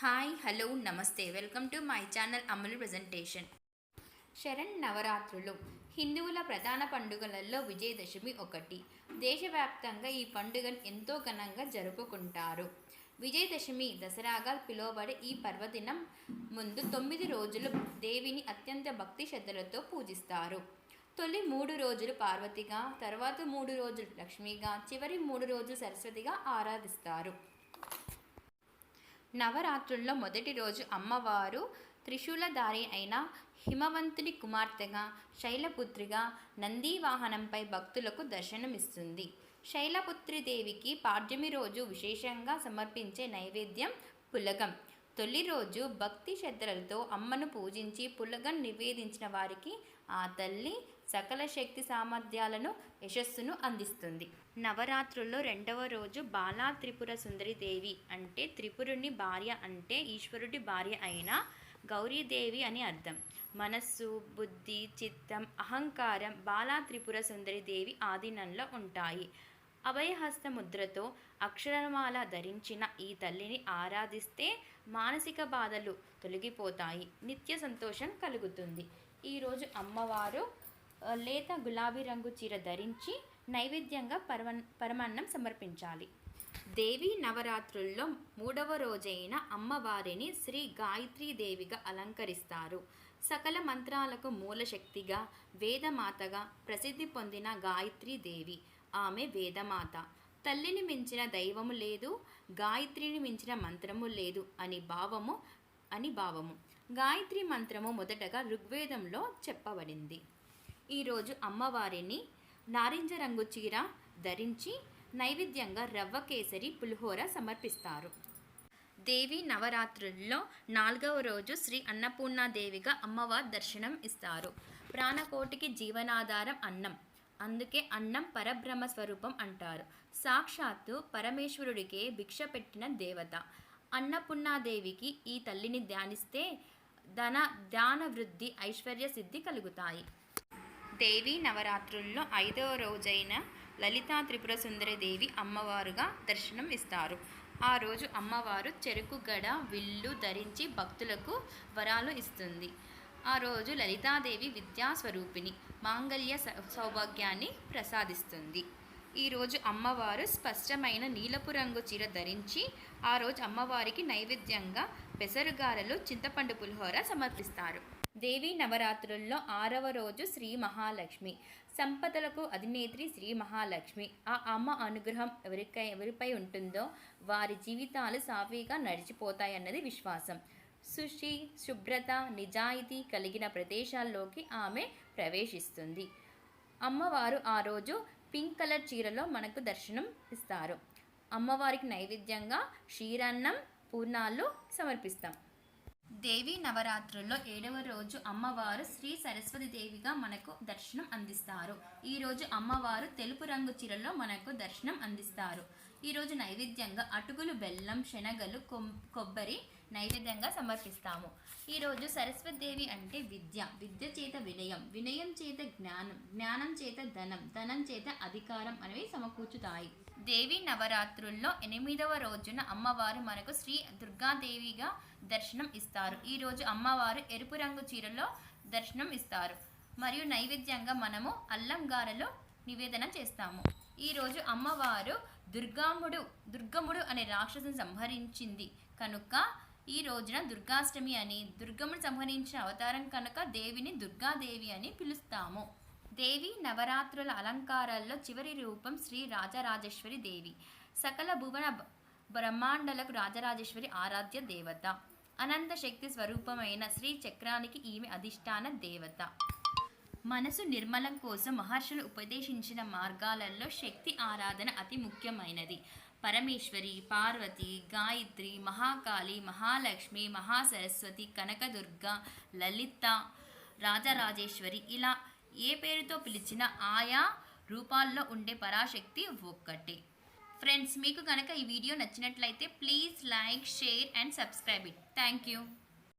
Hi hello నమస్తే. Welcome to my channel Amalu presentation Sharan నవరాత్రులు. హిందువుల ప్రధాన పండుగలలో విజయదశమి ఒకటి. దేశవ్యాప్తంగా ఈ పండుగను ఎంతో ఘనంగా జరుపుకుంటారు. విజయదశమి దసరాగా పిలువబడే ఈ పర్వదినం ముందు తొమ్మిది రోజులు దేవిని అత్యంత భక్తి శ్రద్ధలతో పూజిస్తారు. తొలి మూడు రోజులు పార్వతిగా తర్వాత మూడు రోజులు లక్ష్మిగా చివరి మూడు రోజులు సరస్వతిగా ఆరాధిస్తారు. నవరాత్రుల్లో మొదటి రోజు అమ్మవారు త్రిశూలధారి అయిన హిమవంతుని కుమార్తెగా శైలపుత్రిగా నందీవాహనంపై భక్తులకు దర్శనమిస్తుంది. శైలపుత్రి దేవికి పాడ్యమి రోజు విశేషంగా సమర్పించే నైవేద్యం పులగం. తొలి రోజు భక్తి శ్రద్ధలతో అమ్మను పూజించి పులగం నివేదించిన వారికి ఆ తల్లి సకల శక్తి సామర్థ్యాలను యశస్సును అందిస్తుంది. నవరాత్రుల్లో రెండవ రోజు బాలా త్రిపుర సుందరి దేవి అంటే త్రిపురుని భార్య అంటే ఈశ్వరుడి భార్య అయిన గౌరీదేవి అని అర్థం. మనస్సు బుద్ధి చిత్తం అహంకారం బాలా త్రిపుర సుందరి దేవి ఆధీనంలో ఉంటాయి. అభయహస్త ముద్రతో అక్షరమాల ధరించిన ఈ తల్లిని ఆరాధిస్తే మానసిక బాధలు తొలగిపోతాయి. నిత్య సంతోషం కలుగుతుంది. ఈరోజు అమ్మవారు లేత గులాబీ రంగు చీర ధరించి నైవేద్యంగా పరమ పరమాన్నం సమర్పించాలి. దేవి నవరాత్రుల్లో మూడవ రోజైన అమ్మవారిని శ్రీ గాయత్రీ దేవిగా అలంకరిస్తారు. సకల మంత్రాలకు మూల శక్తిగా వేదమాతగా ప్రసిద్ధి పొందిన గాయత్రీ దేవి. ఆమె వేదమాత. తల్లిని మించిన దైవము లేదు గాయత్రిని మించిన మంత్రము లేదు అని భావము అని భావము. గాయత్రి మంత్రము మొదటగా ఋగ్వేదంలో చెప్పబడింది. ఈరోజు అమ్మవారిని నారింజ రంగు చీర ధరించి నైవేద్యంగా రవ్వ కేసరి పులిహోర సమర్పిస్తారు. దేవి నవరాత్రుల్లో నాలుగవ రోజు శ్రీ అన్నపూర్ణాదేవిగా అమ్మవారి దర్శనం ఇస్తారు. ప్రాణకోటికి జీవనాధారం అన్నం. అందుకే అన్నం పరబ్రహ్మ స్వరూపం అంటారు. సాక్షాత్తు పరమేశ్వరుడికే భిక్ష పెట్టిన దేవత. అన్నపూర్ణాదేవికి ఈ తల్లిని ధ్యానిస్తే ధన ధ్యాన వృద్ధి ఐశ్వర్య సిద్ధి కలుగుతాయి. దేవి నవరాత్రుల్లో ఐదవ రోజైన లలితా త్రిపుర సుందరి దేవి అమ్మవారుగా దర్శనం ఇస్తారు. ఆ రోజు అమ్మవారు చెరుకు గడ విల్లు ధరించి భక్తులకు వరాలు ఇస్తుంది. ఆ రోజు లలితాదేవి విద్యాస్వరూపిణి మాంగళ్య సౌభాగ్యాన్ని ప్రసాదిస్తుంది. ఈరోజు అమ్మవారు స్పష్టమైన నీలపు రంగు చీర ధరించి ఆ రోజు అమ్మవారికి నైవేద్యంగా పెసరుగారలు చింతపండు పులిహోర సమర్పిస్తారు. దేవి నవరాత్రుల్లో ఆరవ రోజు శ్రీ మహాలక్ష్మి. సంపదలకు అధినేత్రి శ్రీ మహాలక్ష్మి. ఆ అమ్మ అనుగ్రహం ఎవరికై ఎవరిపై ఉంటుందో వారి జీవితాలు సాఫీగా నడిచిపోతాయన్నది విశ్వాసం. శుచి శుభ్రత నిజాయితీ కలిగిన ప్రదేశాల్లోకి ఆమె ప్రవేశిస్తుంది. అమ్మవారు ఆ రోజు పింక్ కలర్ చీరలో మనకు దర్శనం ఇస్తారు. అమ్మవారికి నైవేద్యంగా క్షీరాన్నం పూర్ణాలు సమర్పిస్తాం. దేవి నవరాత్రుల్లో ఏడవ రోజు అమ్మవారు శ్రీ సరస్వతి దేవిగా మనకు దర్శనం అందిస్తారు. ఈ రోజు అమ్మవారు తెలుపు రంగు చీరలో మనకు దర్శనం అందిస్తారు. ఈ రోజు నైవేద్యంగా అటుకులు బెల్లం శనగలు కొం- కొబ్బరి నైవేద్యంగా సమర్పిస్తాము. ఈరోజు సరస్వతి దేవి అంటే విద్య. విద్య చేత వినయం. వినయం చేత జ్ఞానం. జ్ఞానం చేత ధనం. ధనం చేత అధికారం అనేవి సమకూర్చుతాయి. దేవి నవరాత్రుల్లో ఎనిమిదవ రోజున అమ్మవారు మనకు శ్రీ దుర్గాదేవిగా దర్శనం ఇస్తారు. ఈరోజు అమ్మవారు ఎరుపు రంగు చీరలో దర్శనం ఇస్తారు. మరియు నైవేద్యంగా మనము అల్లం గారెలో నివేదన చేస్తాము. ఈ రోజు అమ్మవారు దుర్గాముడు దుర్గముడు అనే రాక్షసుని సంహరించింది. కనుక ఈ రోజున దుర్గాష్టమి అని దుర్గమును సంహరించిన అవతారం కనుక దేవిని దుర్గాదేవి అని పిలుస్తాము. దేవి నవరాత్రుల అలంకారాల్లో చివరి రూపం శ్రీ రాజరాజేశ్వరి దేవి. సకల భువన బ్రహ్మాండలకు రాజరాజేశ్వరి ఆరాధ్య దేవత. అనంత శక్తి స్వరూపమైన శ్రీ చక్రానికి ఈమె అధిష్టాన దేవత. మనసు నిర్మలం కోసం మహర్షులు ఉపదేశించిన మార్గాలలో శక్తి ఆరాధన అతి ముఖ్యమైనది. పరమేశ్వరి పార్వతి గాయత్రి మహాకాళి మహాలక్ష్మి మహాసరస్వతి కనకదుర్గ లలిత రాజరాజేశ్వరి ఇలా ఏ పేరుతో పిలిచిన ఆయా రూపాల్లో ఉండే పరాశక్తి ఒక్కటే. ఫ్రెండ్స్ మీకు కనుక ఈ వీడియో నచ్చినట్లయితే please like share and subscribe it. Thank you.